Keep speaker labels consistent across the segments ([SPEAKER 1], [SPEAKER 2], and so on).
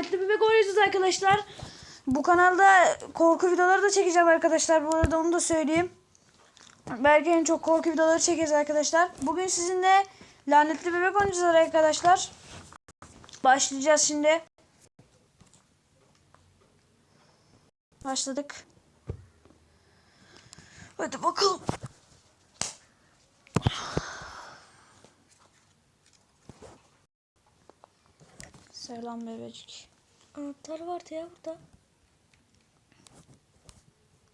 [SPEAKER 1] lanetli bebek oynuyoruz arkadaşlar. Bu kanalda korku videoları da çekeceğim arkadaşlar. Bu arada onu da söyleyeyim. Belki en çok korku videoları çekeceğiz arkadaşlar. Bugün sizinle lanetli bebek oynayacağız arkadaşlar. Başlayacağız şimdi. Başladık. Hadi bakalım. Selam bebecik.
[SPEAKER 2] Anahtar vardı ya burada.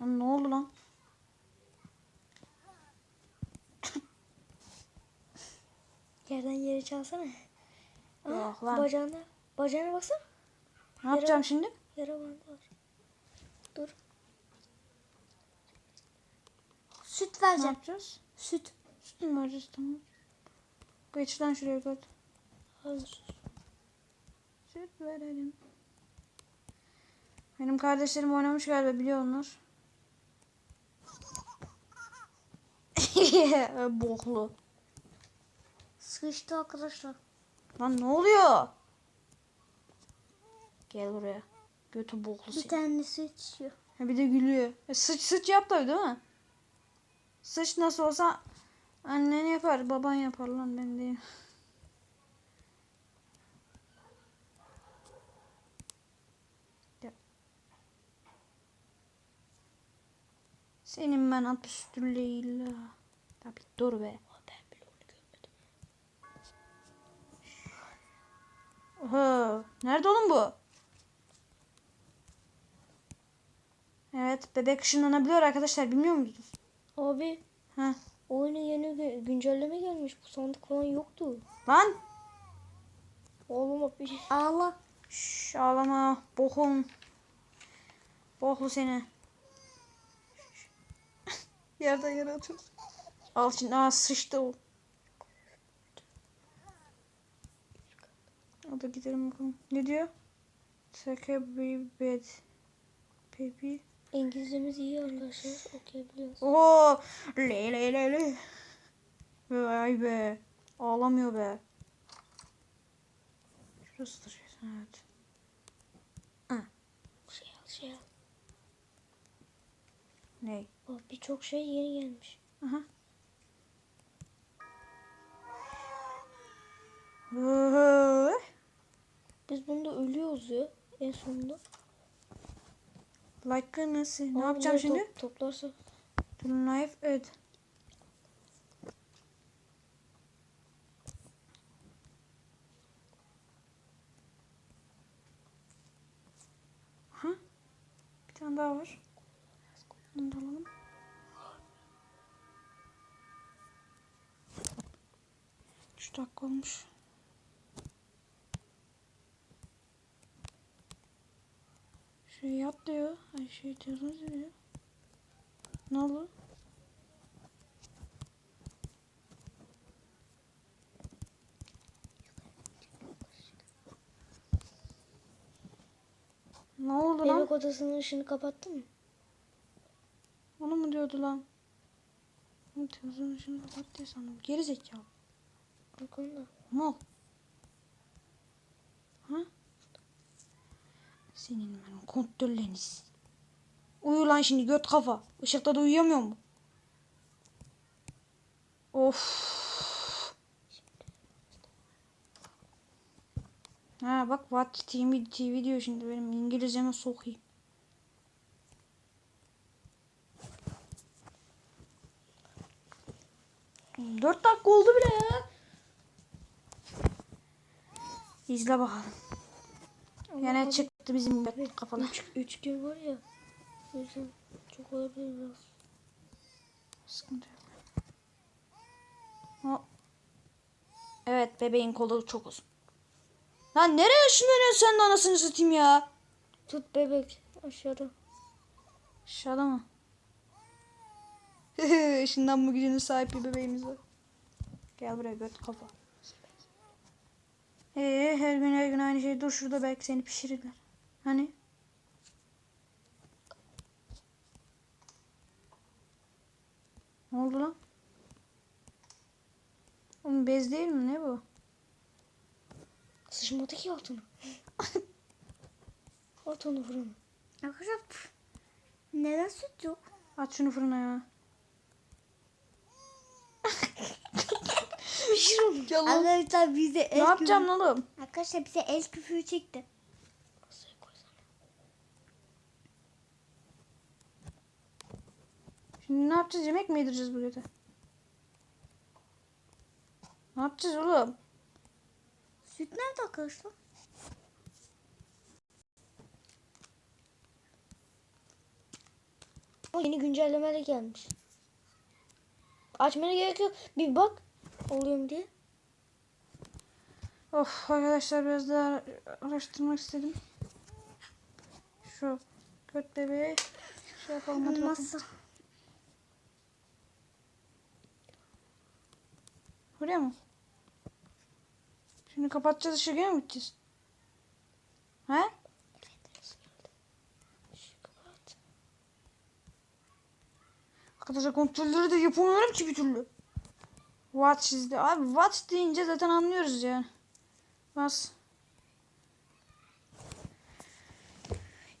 [SPEAKER 1] Lan ne oldu lan?
[SPEAKER 2] Yerden yere çalsana. Aa,
[SPEAKER 1] Yok lan.
[SPEAKER 2] Bacağına, bacağına baksana.
[SPEAKER 1] Ne yapacağım şimdi?
[SPEAKER 2] Yara bandı var. Dur. Süt
[SPEAKER 1] Ne
[SPEAKER 2] vereceğim.
[SPEAKER 1] yapacağız?
[SPEAKER 2] Süt.
[SPEAKER 1] Süt mü vereceğiz tamam. Geç lan şuraya koy.
[SPEAKER 2] Hazır.
[SPEAKER 1] Süt verelim. Benim kardeşlerim oynamış galiba biliyorlar. Boklu.
[SPEAKER 2] Sıkıştı arkadaşlar.
[SPEAKER 1] Lan ne oluyor? Gel buraya. Götü boklu
[SPEAKER 2] Bir
[SPEAKER 1] seni.
[SPEAKER 2] tanesi içiyor.
[SPEAKER 1] Ha bir de gülüyor. E, sıç sıç yap tabii değil mi? Sıç nasıl olsa annen yapar, baban yapar lan ben değil. Senin ben at üstüyle Tabii dur be.
[SPEAKER 2] Ben bile onu görmedim.
[SPEAKER 1] Oha. Nerede oğlum bu? Evet bebek ışınlanabiliyor arkadaşlar bilmiyor muydunuz?
[SPEAKER 2] Abi
[SPEAKER 1] Ha.
[SPEAKER 2] oyuna yeni gü- güncelleme gelmiş. Bu sandık falan yoktu.
[SPEAKER 1] Lan
[SPEAKER 2] Oğlum bir Ağla.
[SPEAKER 1] Şş, ağlama bokum. Boklu seni. Yerden yere atıyorsun. Al şimdi aa sıçtı o. Hadi gidelim bakalım. Ne diyor? Take a baby bed. Baby.
[SPEAKER 2] İngilizcemiz iyi arkadaşlar. Okuyabiliyoruz.
[SPEAKER 1] Oo, le le le le. Vay be. Ağlamıyor be. Şurasıdır. Evet.
[SPEAKER 2] Şey al şey al.
[SPEAKER 1] Ne?
[SPEAKER 2] Bak birçok şey yeni gelmiş.
[SPEAKER 1] Aha.
[SPEAKER 2] Biz bunda ölüyoruz ya en sonunda.
[SPEAKER 1] Like nasıl? Ne
[SPEAKER 2] Ama
[SPEAKER 1] yapacağım şimdi?
[SPEAKER 2] top- toplarsa
[SPEAKER 1] To knife evet. Ha? Bir tane daha var. Bunu da alalım. Üç dakika olmuş. Şey yap diyor. Ay şey diyorsunuz diyor. Ne oldu? Ne oldu lan?
[SPEAKER 2] bebek odasının ışığını kapattın mı?
[SPEAKER 1] Diyordu lan? Oğlum Televizyon ışığını kapat diye sandım. Geri zekalı.
[SPEAKER 2] Arkanda.
[SPEAKER 1] Mal. Ha? Senin ben kontrolleriniz. Uyu lan şimdi göt kafa. Işıkta da uyuyamıyor mu? Of. Ha bak What TV, TV diyor şimdi benim İngilizceme sokayım. Dört dakika oldu bile ya. İzle bakalım. Yine çıktı bizim göt kafalar.
[SPEAKER 2] Üç, üç gün var ya. Yüzden çok olabilir biraz.
[SPEAKER 1] Sıkıntı yok. Evet bebeğin kolu çok uzun. Lan nereye ışınlanıyorsun sen de anasını satayım ya?
[SPEAKER 2] Tut bebek aşağıda.
[SPEAKER 1] Aşağıda mı? Işınlanma gücüne sahip bir bebeğimiz var. Gel buraya göt kafa. Ee, her gün her gün aynı şey. Dur şurada belki seni pişirirler. Hani? Ne oldu lan? Oğlum bez değil mi? Ne bu?
[SPEAKER 2] Sıçmadı ki altına. At onu fırına.
[SPEAKER 3] Arkadaşlar neden süt yok?
[SPEAKER 1] At şunu fırına ya.
[SPEAKER 2] Pişir onu.
[SPEAKER 3] Arkadaşlar bize el
[SPEAKER 1] Ne yapacağım lan oğlum?
[SPEAKER 3] Arkadaşlar bize el küfürü çekti.
[SPEAKER 1] Şimdi ne yapacağız? Yemek mi yedireceğiz bu göte? Ne yapacağız oğlum?
[SPEAKER 3] Süt nerede arkadaşlar?
[SPEAKER 2] Yeni güncelleme de gelmiş. Açmana gerek yok. Bir bak. Oluyor mu diye.
[SPEAKER 1] Of arkadaşlar biraz daha araştırmak istedim. Şu göt bebeği şey yapalım hadi.
[SPEAKER 3] Masa.
[SPEAKER 1] Buraya mı? Şimdi kapatacağız ışığı mi gideceğiz? He? Arkadaşlar kontrolleri de yapamıyorum ki bir türlü. Watch izle. Abi watch deyince zaten anlıyoruz yani. Bas.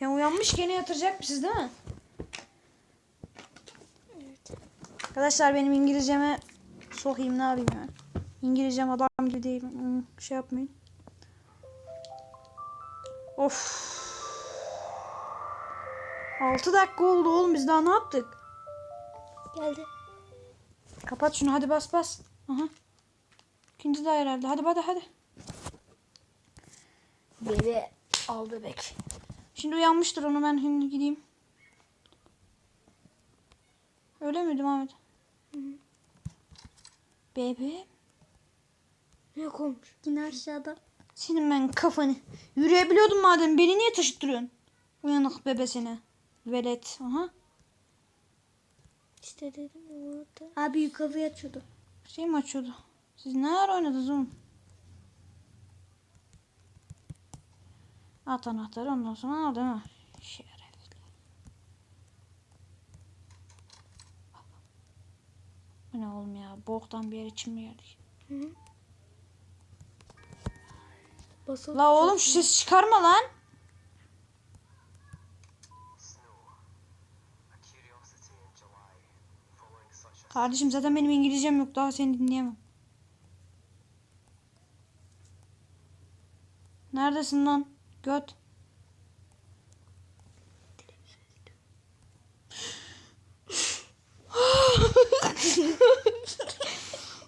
[SPEAKER 1] Ya uyanmış gene yatıracakmışız değil mi?
[SPEAKER 2] Evet.
[SPEAKER 1] Arkadaşlar benim İngilizceme sokayım ne yapayım yani. İngilizcem adam gibi değil. Hmm, şey yapmayın. Of. 6 dakika oldu oğlum biz daha ne yaptık?
[SPEAKER 2] Geldi.
[SPEAKER 1] Kapat şunu hadi bas bas. Aha. İkinci de herhalde. Hadi hadi hadi. Bebe al bebek. Şimdi uyanmıştır onu ben şimdi gideyim. Öyle miydi Ahmet? Bebe.
[SPEAKER 2] Ne koymuş?
[SPEAKER 3] Yine aşağıda.
[SPEAKER 1] Senin ben kafanı. Yürüyebiliyordun madem. Beni niye taşıttırıyorsun? Uyanık bebe seni. Velet. Aha.
[SPEAKER 2] İşte dedim orada.
[SPEAKER 3] Abi yukarıya açıyordu.
[SPEAKER 1] Şey mi açıyordu? Siz ne ara oynadınız oğlum? At anahtarı ondan sonra al değil mi? Şerefli. Bu ne oğlum ya? Boktan bir yer için mi geldik?
[SPEAKER 2] Basılı
[SPEAKER 1] La oğlum şu ses çıkarma lan. Kardeşim zaten benim İngilizcem yok. Daha seni dinleyemem. Neredesin lan? Göt.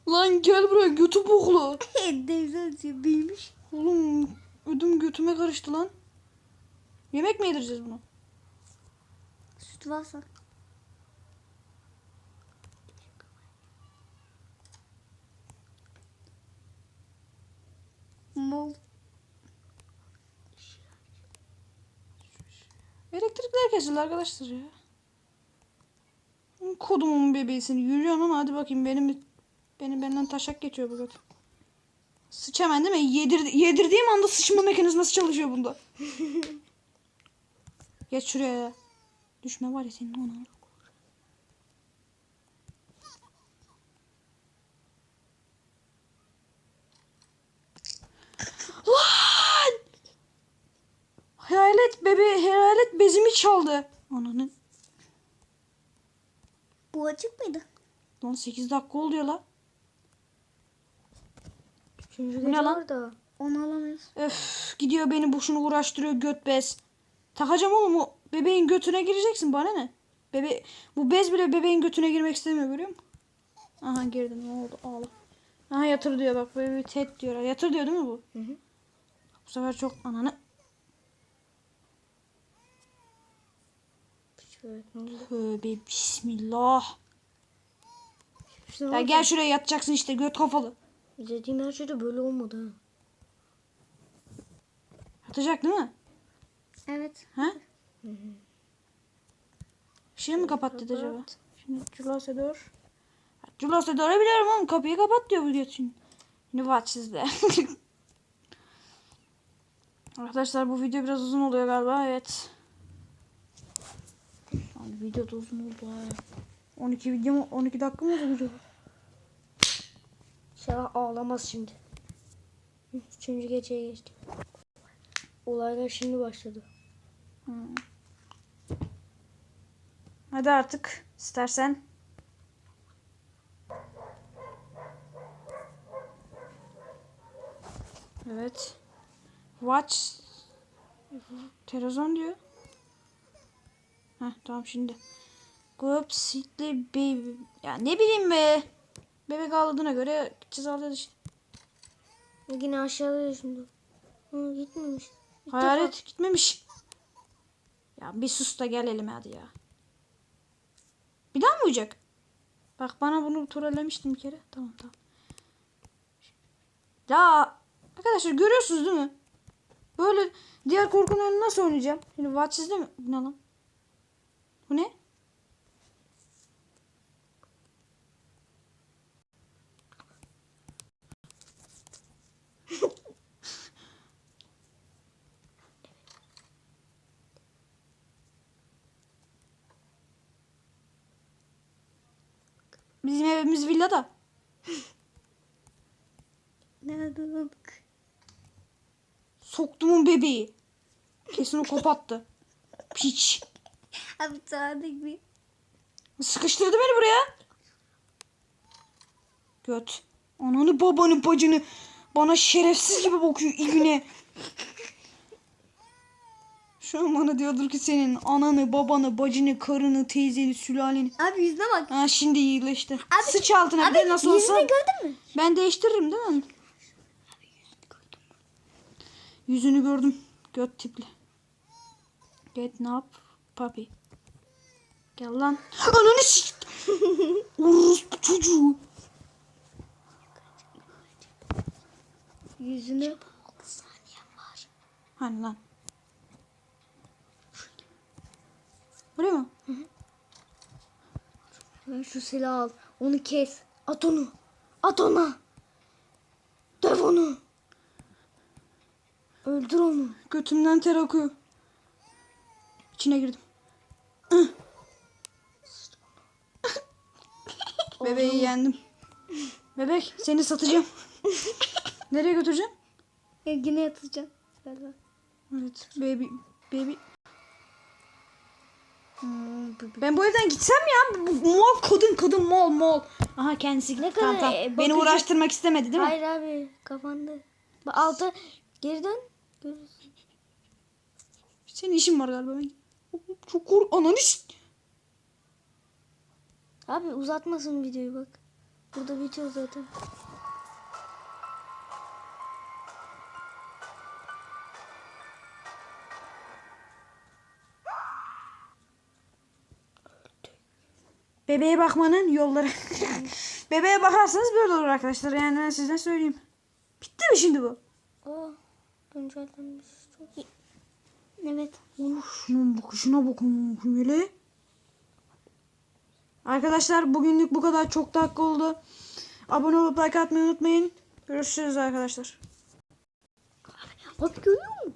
[SPEAKER 1] lan gel buraya götü boklu.
[SPEAKER 3] Açıyor. Büyümüş.
[SPEAKER 1] Oğlum ödüm götüme karıştı lan. Yemek mi yedireceğiz bunu?
[SPEAKER 3] Süt varsa. Mol.
[SPEAKER 1] Elektrikler kesildi arkadaşlar ya. Kodumun bebeği seni yürüyorsun ama hadi bakayım benim benim benden taşak geçiyor bu göt. Sıç hemen değil mi? Yedir, yedirdiğim anda sıçma mekanizması çalışıyor bunda. Geç şuraya ya. Düşme var ya senin ona. Lan! Hayalet bebe hayalet bezimi çaldı. Ananın.
[SPEAKER 3] Bu açık mıydı?
[SPEAKER 1] Lan 8 dakika oluyor la.
[SPEAKER 2] Üçüncü
[SPEAKER 1] Bu ne lan?
[SPEAKER 2] var da.
[SPEAKER 3] Onu alamıyoruz.
[SPEAKER 1] Öf gidiyor beni boşuna uğraştırıyor göt bez. Takacağım oğlum o bebeğin götüne gireceksin bana ne? Bebe bu bez bile bebeğin götüne girmek istemiyor görüyor musun? Aha girdim ne oldu ağla. Aha yatır diyor bak böyle bir tet diyor. Yatır diyor değil mi bu?
[SPEAKER 2] Hı hı.
[SPEAKER 1] Bu sefer çok ananı. Tövbe bismillah.
[SPEAKER 2] İşte
[SPEAKER 1] Ya gel şuraya yatacaksın işte göt kafalı.
[SPEAKER 2] İzlediğim her şeyde böyle olmadı ha.
[SPEAKER 1] Yatacak değil mi?
[SPEAKER 3] Evet.
[SPEAKER 1] Ha? Işığı mı kapat dedi acaba?
[SPEAKER 2] Kapat.
[SPEAKER 1] Şimdi Culasedor. Culasedor'u biliyorum oğlum. Kapıyı kapat diyor bu diyor şimdi. Şimdi sizde. Arkadaşlar bu video biraz uzun oluyor galiba. Evet. Abi video da uzun oldu ha. 12 video mu? 12 dakika mı oldu acaba?
[SPEAKER 2] İnşallah ağlamaz şimdi. Üçüncü geceye geçtik. Olaylar şimdi başladı.
[SPEAKER 1] Hmm. Hadi artık istersen. Evet. Watch. Televizyon diyor. Heh tamam şimdi. Group Sickly Baby. Ya ne bileyim be. Bebek ağladığına göre cezalı işte.
[SPEAKER 2] Yine aşağıda şimdi. Hı, gitmemiş. İlk
[SPEAKER 1] Hayalet gitmemiş. Ya bir sus da gel elime hadi ya. Bir daha mı uyuyacak? Bak bana bunu trollemiştin bir kere. Tamam tamam. Ya arkadaşlar görüyorsunuz değil mi? Böyle diğer korkunun oyunu nasıl oynayacağım? Şimdi Watch izle mi? Bu ne lan? Bu ne? Bizim evimiz villada.
[SPEAKER 3] Nerede olduk?
[SPEAKER 1] Soktumun bebeği. Kesin o kopattı. Piç.
[SPEAKER 3] Abi sadık bir.
[SPEAKER 1] Sıkıştırdı beni buraya. Göt. Ananı babanı bacını. Bana şerefsiz gibi bakıyor ibine. Şu an bana diyordur ki senin ananı, babanı, bacını, karını, teyzeni, sülaleni.
[SPEAKER 3] Abi yüzüne bak.
[SPEAKER 1] Ha şimdi iyileşti. Sıç altına bir
[SPEAKER 3] Abi
[SPEAKER 1] de nasıl
[SPEAKER 3] yüzünü
[SPEAKER 1] olsa.
[SPEAKER 3] gördün mü?
[SPEAKER 1] Ben değiştiririm değil mi? Yüzünü gördüm. Göt tipli. Get ne yap? Papi. Gel lan. Ananı sik. Orospu çocuğu.
[SPEAKER 3] Yüzünü.
[SPEAKER 1] Hani lan. Buraya mı?
[SPEAKER 3] Ben şu silahı al. Onu kes. At onu. At ona. Döv onu. Öldür onu.
[SPEAKER 1] Götümden ter akıyor. İçine girdim. Bebeği yendim. Bebek seni satacağım. Nereye götüreceğim?
[SPEAKER 3] Ya yine yatacağım. Galiba.
[SPEAKER 1] Evet. Baby. Baby. Ben bu evden gitsem ya. Bu, mal kadın kadın mal mal. Aha kendisi.
[SPEAKER 2] Ne
[SPEAKER 1] Tamam,
[SPEAKER 2] kadar,
[SPEAKER 1] tamam.
[SPEAKER 2] e,
[SPEAKER 1] Beni
[SPEAKER 2] bakıcı-
[SPEAKER 1] uğraştırmak istemedi değil mi?
[SPEAKER 2] Hayır abi kafanda. Bak alta geri dön.
[SPEAKER 1] Senin işin var galiba. Ben... Çok kork... Ananı
[SPEAKER 2] Abi uzatmasın videoyu bak. Burada bitiyor zaten.
[SPEAKER 1] Bebeğe bakmanın yolları. Bebeğe bakarsanız böyle olur arkadaşlar. Yani ben size söyleyeyim. Bitti mi şimdi bu?
[SPEAKER 2] Aa güncellenmiş. Çok iyi.
[SPEAKER 3] Evet.
[SPEAKER 1] Uf, şuna bak, şuna bakın hele. Arkadaşlar bugünlük bu kadar çok dakika oldu. Abone olup like atmayı unutmayın. Görüşürüz arkadaşlar.
[SPEAKER 3] Abi görüyor musun?